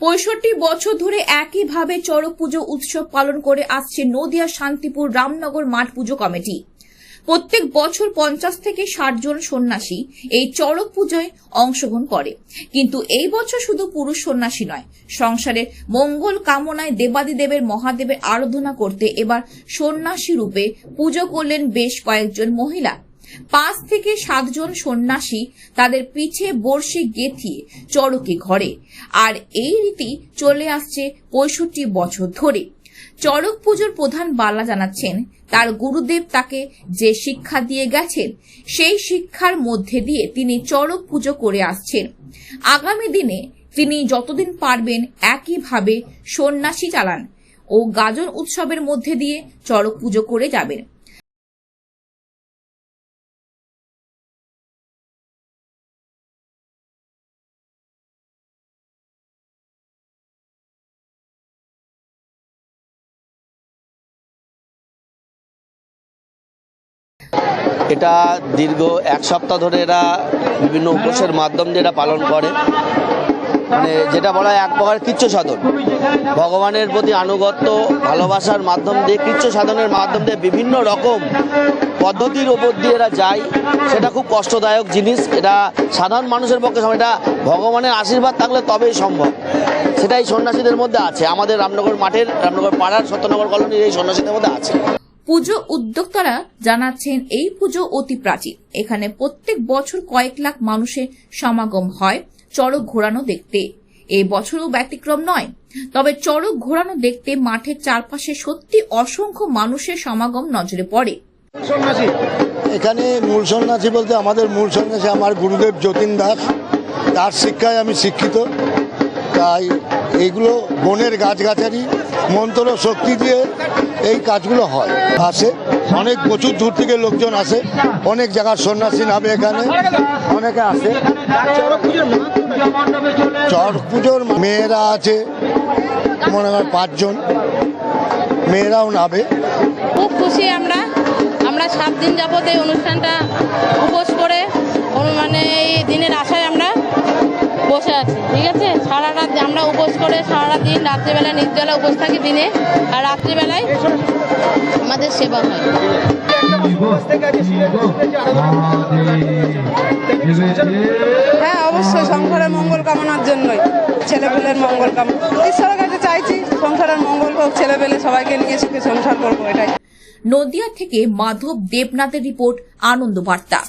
পঁয়ষট্টি বছর ধরে একইভাবে চড়ক পুজো উৎসব পালন করে আসছে নদিয়া শান্তিপুর রামনগর মাঠ পুজো কমিটি। প্রত্যেক বছর পঞ্চাশ থেকে ষাট জন সন্ন্যাসী এই চড়ক পুজোয় অংশগ্রহণ করে। কিন্তু এই বছর শুধু পুরুষ সন্ন্যাসী নয়, সংসারের মঙ্গল কামনায় দেবাদিদেবের মহাদেবের আরাধনা করতে এবার সন্ন্যাসী রূপে পুজো করলেন বেশ কয়েকজন মহিলা। পাঁচ থেকে সাতজন সন্ন্যাসী তাদের পিছে বর্ষে গেথিয়ে চড়কে ঘরে। আর এই রীতি চলে আসছে পঁয়ষট্টি বছর ধরে। চড়ক পুজোর প্রধান বালা জানাচ্ছেন, তার গুরুদেব তাকে যে শিক্ষা দিয়ে গেছেন, সেই শিক্ষার মধ্যে দিয়ে তিনি চড়ক পুজো করে আসছেন। আগামী দিনে তিনি যতদিন পারবেন একইভাবে সন্ন্যাসী চালান ও গাজন উৎসবের মধ্যে দিয়ে চড়ক পুজো করে যাবেন। এটা দীর্ঘ এক সপ্তাহ ধরে এরা বিভিন্ন উপোসের মাধ্যম দিয়ে এরা পালন করে। মানে যেটা বলা হয় এক প্রকার কৃচ্ছ সাধন। ভগবানের প্রতি আনুগত্য, ভালোবাসার মাধ্যম দিয়ে, কৃচ্ছ সাধনের মাধ্যম দিয়ে বিভিন্ন রকম পদ্ধতির ওপর দিয়ে এরা যায়। সেটা খুব কষ্টদায়ক জিনিস। এটা সাধারণ মানুষের পক্ষে। এটা ভগবানের আশীর্বাদ থাকলে তবেই সম্ভব। সেটাই সন্ন্যাসীদের মধ্যে আছে। আমাদের রামনগর মাঠের, রামনগর পাড়ার সত্যনগর কলোনির এই সন্ন্যাসীদের মধ্যে আছে। পুজো উদ্যোক্তারা জানাচ্ছেন এই পুজো অতি প্রাচীন। এখানে প্রত্যেক বছর কয়েক লাখ মানুষের সমাগম হয় চড়ক ঘোরানো দেখতে। এই বছরও ব্যতিক্রম নয় তবে চড়ক ঘোরানো দেখতে মাঠের চারপাশে সত্যি অসংখ্য মানুষের সমাগম নজরে পড়ে। এখানে মূল সন্ন্যাসী বলতে আমাদের মূল সন্ন্যাসী আমার গুরুদেব যতীন দাস। তার শিক্ষায় আমি শিক্ষিত। তাই এইগুলো বনের গাছগাছালি, মন্ত্র শক্তি দিয়ে এই কাজগুলো হয়। আসে। অনেক প্রচুর দূর থেকে লোকজন আসে। অনেক জায়গার সন্ন্যাসী নামে এখানে। অনেকে আসে। চর পুজোর মেয়েরা আছে, মনে হয় পাঁচজন। মেয়েরাও নাবে খুব খুশি আমরা। আমরা সাত দিন যাবত এই অনুষ্ঠানটা উপোস করে মানে এই দিনের আশা বসে আছি ঠিক আছে? সারা রাত আমরা উপোস করে সারা দিন রাত্রিবেলা নির্জলা উপোস থাকি দিনে আর রাত্রিবেলায় আমাদের সেবা হয়। হ্যাঁ অবশ্যই সংসারের মঙ্গল কামনার জন্যই ছেলেপেলের মঙ্গল কামনা। ঈশ্বরের কাছে চাইছি সংসারের মঙ্গল হোক ছেলেপেলে সবাইকে নিয়ে সুখে সংসার করব এটাই। নদিয়া থেকে মাধব দেবনাথের রিপোর্ট আনন্দ বার্তা